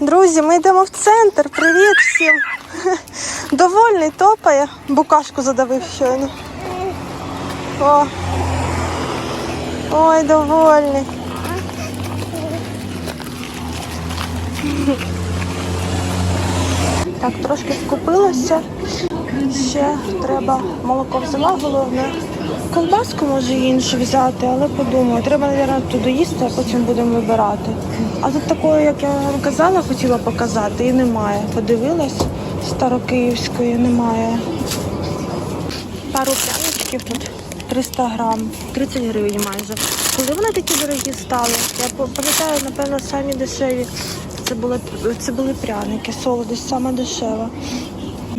Друзі, ми йдемо в центр. Привіт всім. Довольний топає. Букашку задавив щойно. О. Ой, довольний. Так, трошки скупилася. Ще треба молоко взяла, головне. Колбаску може іншу взяти, але подумаю, треба, мабуть, туди їсти, а потім будемо вибирати. А тут такої, як я вам казала, хотіла показати, і немає. Подивилась, старокиївської немає. Пару пряничків тут 300 грам, 30 гривень майже. Коли вони такі дорогі стали? Я пам'ятаю, напевно, самі дешеві. Це були, це були пряники, солодость саме дешева.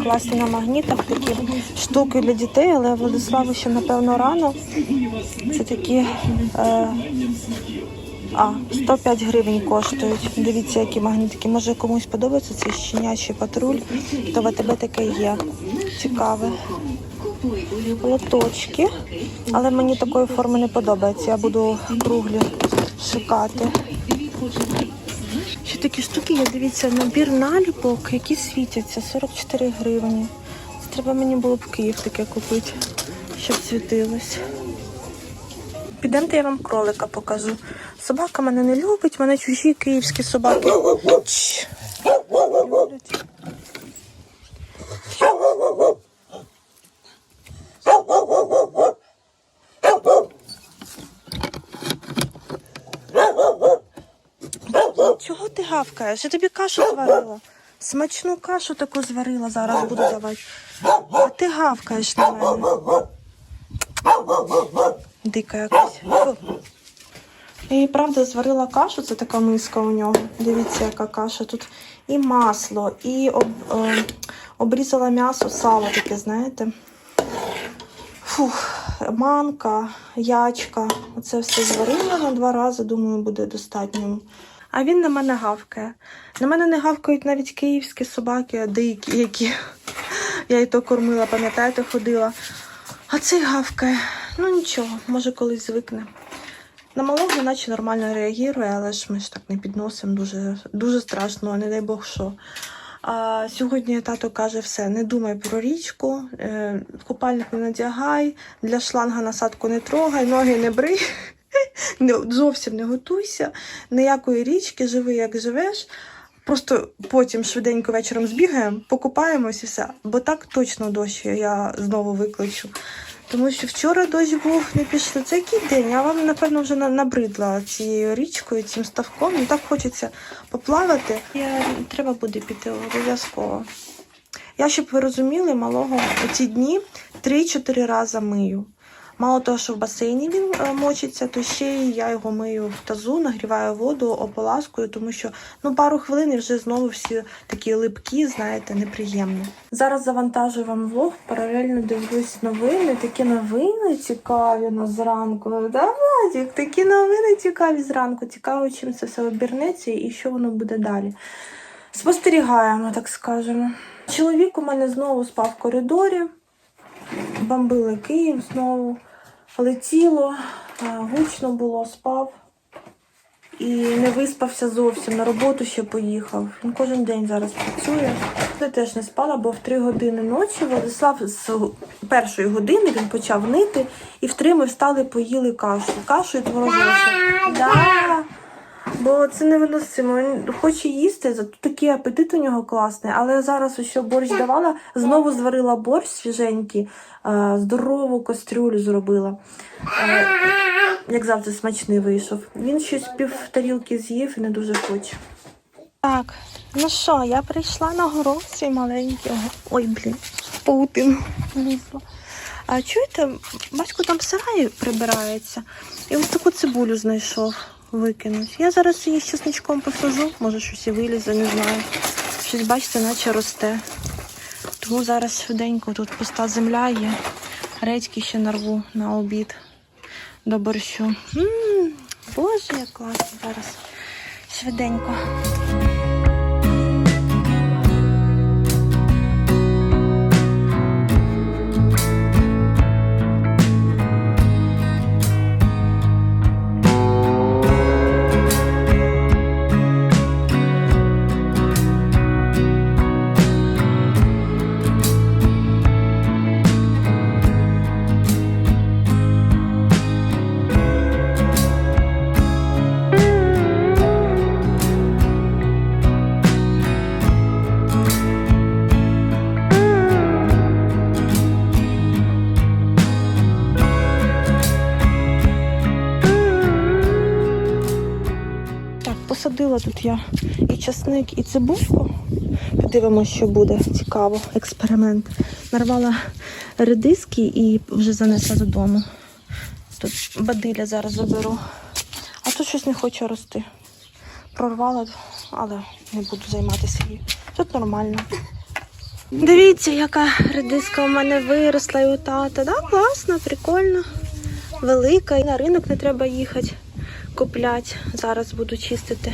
Класні на магнітах такі штуки для дітей, але Владиславу ще, напевно, рано. Це такі е, а, 105 гривень коштують. Дивіться, які магнітики. Може комусь подобається цей щенячий патруль, то в АТБ таке є. Цікаве. Лоточки. Але мені такої форми не подобається. Я буду круглі шукати. Такі штуки я дивіться, набір наліпок, які світяться, 44 гривні. Це треба мені було б в Київ таке купити, щоб світилось. Підемте, я вам кролика покажу. Собака мене не любить, мене чужі київські собаки. Чш. люблять. Чого ти гавкаєш? Я тобі кашу зварила. Смачну кашу таку зварила, зараз буду давати. А ти гавкаєш на мене. Дика якась. Їй правда зварила кашу, це така миска у нього. Дивіться, яка каша. Тут і масло, і об, е, обрізала м'ясо, сало таке, знаєте. Фух, манка, ячка. Оце все зварила на два рази, думаю, буде достатньо. А він на мене гавкає. На мене не гавкають навіть київські собаки, а деякі, які я і то кормила, пам'ятаєте, ходила. А цей гавкає. Ну нічого, може колись звикне. На малого наче нормально реагує, але ж ми ж так не підносимо дуже, дуже страшно, не дай Бог що. А сьогодні тато каже: все, не думай про річку, е, купальник не надягай, для шланга насадку не трогай, ноги не брий, зовсім не готуйся, ніякої річки, живи як живеш. Просто потім швиденько вечором збігаємо, покупаємось і все. Бо так точно дощ я знову викличу. Тому що вчора дощ був, не пішли. Це який день? Я вам, напевно, вже набридла цією річкою, цим ставком. Ну, так хочеться поплавати. Я, треба буде піти обов'язково. Я, щоб ви розуміли, малого ці дні 3-4 рази мию. Мало того, що в басейні він е, мочиться, то ще й я його мию в тазу, нагріваю воду, ополаскую, тому що ну пару хвилин і вже знову всі такі липкі, знаєте, неприємні. Зараз завантажую вам влог, паралельно дивлюсь новини. Такі новини цікаві на зранку. Да? Такі новини цікаві зранку. Цікаво, чим це все обернеться і що воно буде далі. Спостерігаємо, так скажемо. Чоловік у мене знову спав в коридорі бомбили Київ знову, летіло, е, гучно було, спав і не виспався зовсім. На роботу ще поїхав. Він кожен день зараз працює. Я теж не спала, бо в три години ночі Владислав з першої години він почав нити, і в 3 ми встали, поїли кашу. Кашу і творожок. Да. Бо це невиносимо. Він хоче їсти, такий апетит у нього класний. Але зараз що борщ давала, знову зварила борщ свіженький, е, здорову кастрюлю зробила. Е, Як завжди, смачний вийшов. Він щось пів тарілки з'їв і не дуже хоче. Так, ну що, я прийшла на город свій маленький. Ой, блін, паутину. А чуєте, батько там в сараї прибирається і ось таку цибулю знайшов викинуть. Я зараз її з чесничком посажу, може щось і вилізе, не знаю. Щось, бачите, наче росте. Тому зараз швиденько тут пуста земля є. Редьки ще нарву на обід до борщу. М, Боже, як класно зараз. Швиденько. Тут я і часник, і цибульку. Подивимося, що буде цікаво. Експеримент. Нарвала редиски і вже занесла додому. Тут бадиля зараз заберу. А тут щось не хоче рости. Прорвала, але не буду займатися її. Тут нормально. Дивіться, яка редиска у мене виросла і у тата. Да, класно, прикольно. Велика. І на ринок не треба їхати купляти. Зараз буду чистити.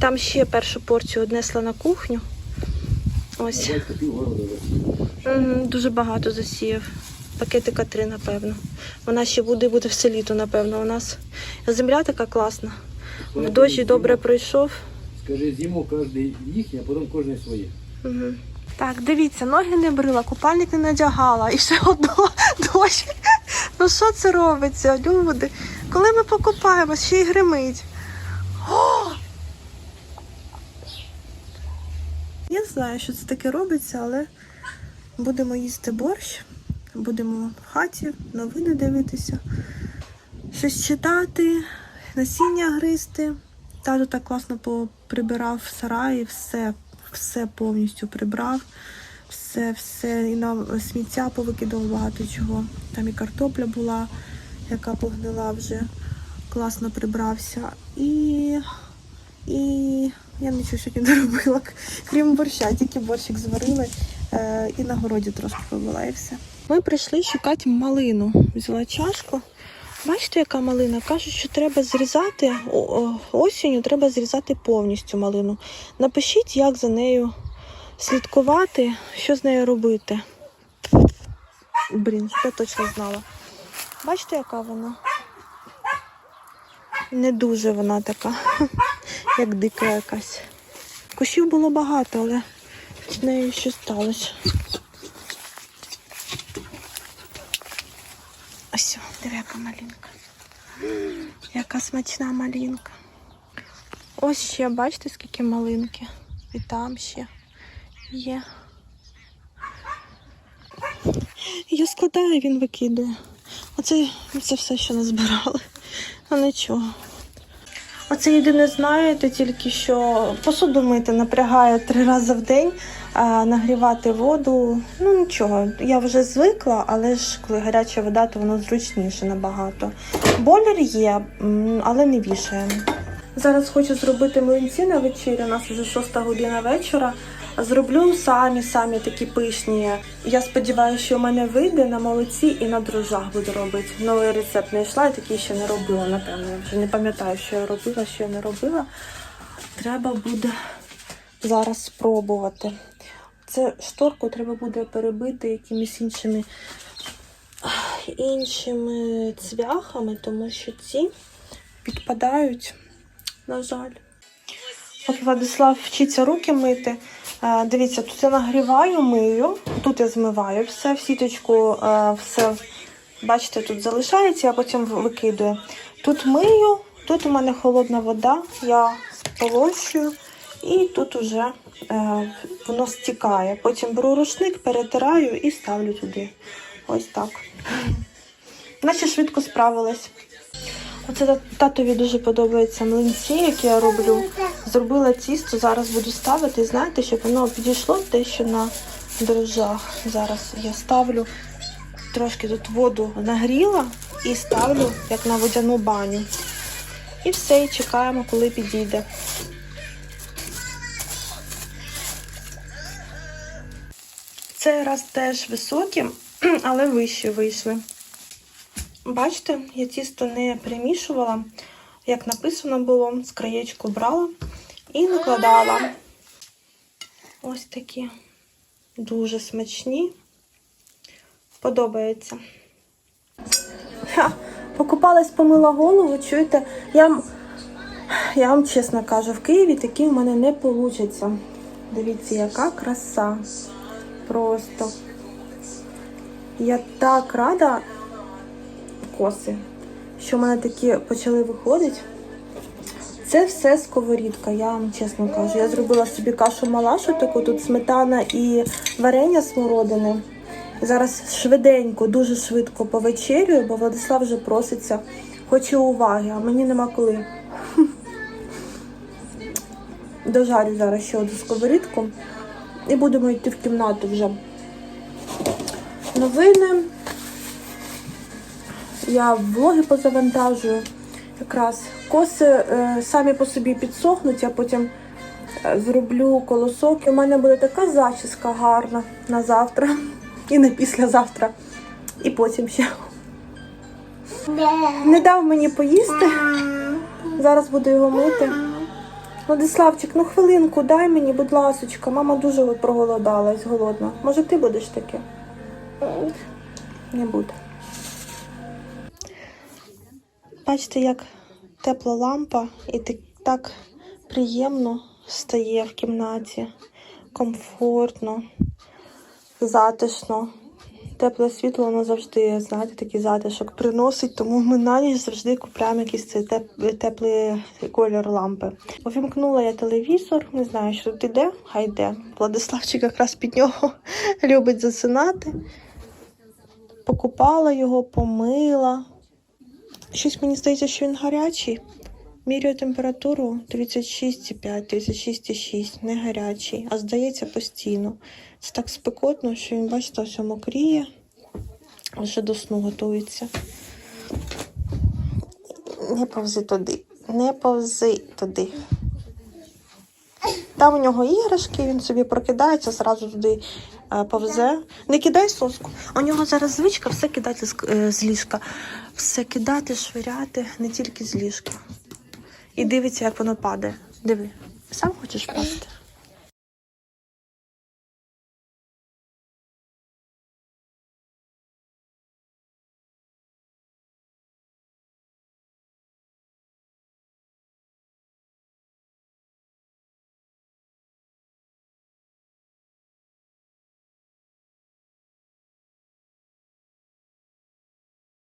Там ще першу порцію однесла на кухню. Ось. Дуже багато засіяв. Пакетика три, напевно. Вона ще буде буде все літо, напевно. У нас земля така класна. В дощі добре пройшов. Скажи, зиму кожен їхній, а потім кожен своє. Угу. Так, дивіться, ноги не брила, купальник не надягала і ще одно дощ. Ну що це робиться, люди? Коли ми покупаємось, ще й гримить. О! Я знаю, що це таке робиться, але будемо їсти борщ, будемо в хаті, новини дивитися, щось читати, насіння гризти. Тато так класно поприбирав в сараї, все, все повністю прибрав, все, все, і на сміття повикидав багато чого. Там і картопля була, яка погнила вже, класно прибрався. І, і я нічого сьогодні не робила, крім борща, тільки борщик зварили е, і на городі трошки побула і все. Ми прийшли шукати малину. Взяла чашку. Бачите, яка малина? Кажуть, що треба зрізати осінню, треба зрізати повністю малину. Напишіть, як за нею слідкувати, що з нею робити. Блін, я точно знала. Бачите, яка вона? Не дуже вона така, як дика якась. Кущів було багато, але з нею що сталося. Ось, диви, яка малинка. Яка смачна малинка. Ось ще, бачите, скільки малинки. І там ще є. Я складаю, він викидує. Оце це все, що назбирали. А нічого. Оце єдине знаєте, тільки що посуду мити напрягає три рази в день, а нагрівати воду. Ну нічого, я вже звикла, але ж коли гаряча вода, то воно зручніше набагато. Бойлер є, але не вішаємо. Зараз хочу зробити млинці на вечерю. У нас вже шоста година вечора. Зроблю самі самі такі пишні. Я сподіваюся, що в мене вийде на молоці і на дрожжах буду робити. Новий рецепт не йшла, і такий ще не робила, напевно. Я вже не пам'ятаю, що я робила, що я не робила. Треба буде зараз спробувати. Це шторку треба буде перебити якимись іншими іншими цвяхами, тому що ці підпадають, на жаль. Поки Владислав вчиться руки мити. Е, Дивіться, тут я нагріваю, мию, тут я змиваю все, в сіточку е, все, бачите, тут залишається, я потім викидаю. Тут мию, тут у мене холодна вода, я сполощую, і тут уже е, воно стікає. Потім беру рушник, перетираю і ставлю туди. Ось так. Наче швидко справилась. Оце та- татові дуже подобаються млинці, які я роблю. Зробила тісто, зараз буду ставити. І знаєте, щоб воно підійшло дещо на дрожжах. Зараз я ставлю трошки тут воду нагріла і ставлю як на водяну баню. І все, і чекаємо, коли підійде. Цей раз теж високі, але вищі вийшли. Бачите, я тісто не перемішувала, як написано було, з краєчку брала і накладала. Ось такі дуже смачні. Подобається. Ха, покупалась, помила голову, чуєте, я, я вам чесно кажу, в Києві такі в мене не вийде. Дивіться, яка краса. Просто. Я так рада, коси, що в мене такі почали виходити. Це все сковорідка, я вам чесно кажу. Я зробила собі кашу малашу, таку тут сметана і варення смородини. Зараз швиденько, дуже швидко повечерюю, бо Владислав вже проситься, хоче уваги, а мені нема коли. Дожарю зараз ще одну сковорідку і будемо йти в кімнату вже. Новини. Я влоги позавантажую. Якраз коси е, самі по собі підсохнуть, я потім е, зроблю колосок. І у мене буде така зачіска гарна на завтра і на післязавтра. І потім ще. Не дав мені поїсти. Зараз буду його мити. Владиславчик, ну хвилинку дай мені, будь ласочка. Мама дуже проголодалась, голодна. Може, ти будеш таке? Не буде. Бачите, як тепла лампа, і так приємно стає в кімнаті. Комфортно, затишно. Тепле світло воно завжди, знаєте, такий затишок приносить, тому ми на ніч завжди купуємо якийсь цей теп- теплий колір лампи. Увімкнула я телевізор, не знаю, що тут іде, хай йде. Владиславчик якраз під нього любить засинати. Покупала його, помила. Щось мені здається, що він гарячий. Міряю температуру 36,5, 36,6, не гарячий, а здається постійно. Це так спекотно, що він, бачите, все мокріє, вже до сну готується. Не повзи туди, не повзи туди. Там у нього іграшки, він собі прокидається, зразу туди повзе. Не кидай соску. У нього зараз звичка все кидати з, е, ліжка. Все кидати, швиряти, не тільки з ліжка. І дивиться, як воно падає. Диви. Сам хочеш пасти?